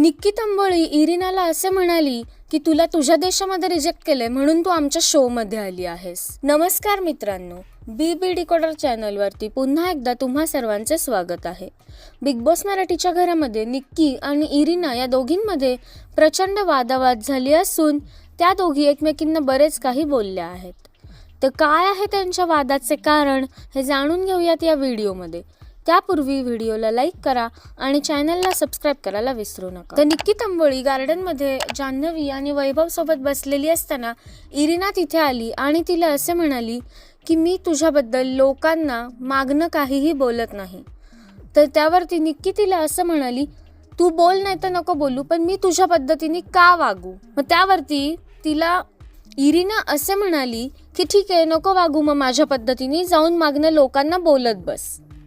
निक्की तंबोळी इरिनाला असे म्हणाली की तुला तुझ्या देशामध्ये रिजेक्ट केले म्हणून तू आमच्या शो मध्ये आली आहेस. नमस्कार मित्रांनो बी बी डिकोडर चॅनलवरती पुन्हा एकदा तुम्हा सर्वांचे स्वागत आहे. बिग बॉस मराठीच्या घरामध्ये निक्की आणि इरिना या दोघींमध्ये प्रचंड वादावाद झाली असून त्या दोघी एकमेकींना बरेच काही बोलल्या आहेत. तर काय आहे त्यांच्या वादाचे कारण हे जाणून घेऊयात या व्हिडिओमध्ये त्यापूर्वी व्हिडिओला लाईक करा आणि चॅनलला सबस्क्राईब करायला विसरू नका. तर निक्की तंबोळी गार्डनमध्ये जान्हवी आणि वैभवसोबत बसलेली असताना इरिना तिथे आली आणि तिला असे म्हणाली की मी तुझ्याबद्दल लोकांना मागणं काहीही बोलत नाही. तर त्यावरती निक्की तिला असं म्हणाली तू बोल नाही तर नको बोलू पण मी तुझ्या पद्धतीने का वागू? मग त्यावरती तिला इरिना असे म्हणाली की ठीक आहे नको वागू मग माझ्या पद्धतीने जाऊन मागणं लोकांना बोलत बस.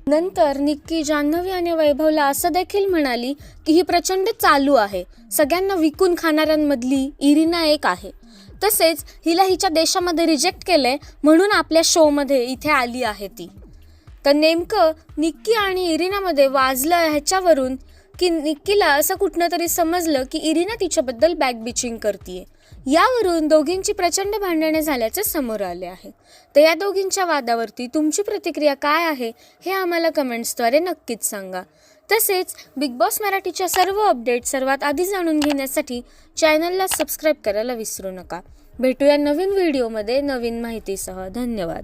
नंतर निक्की जान्हवी आणि वैभवला असं देखील म्हणाली की ही प्रचंड चालू आहे. सगळ्यांना विकून खाणाऱ्यांमधली इरिना एक आहे. तसेच हिला हिच्या देशामध्ये रिजेक्ट केलंय म्हणून आपल्या शोमध्ये इथे आली आहे ती. तर नेमकं निक्की आणि इरिनामध्ये वाजलं ह्याच्यावरून की निक्कीला असं कुठनं तरी समजलं की इरिना तिच्याबद्दल बॅक बिचिंग करते यावरून दोघींची प्रचंड भांडणे झाल्याचे समोर आले आहे. तर या दोघींच्या वादावरती तुमची प्रतिक्रिया काय आहे हे आम्हाला कमेंट्सद्वारे नक्कीच सांगा. तसेच बिग बॉस मराठीच्या सर्व अपडेट सर्वात आधी जाणून घेण्यासाठी चॅनलला सबस्क्राईब करायला विसरू नका. भेटूया नवीन व्हिडिओमध्ये नवीन माहितीसह. धन्यवाद.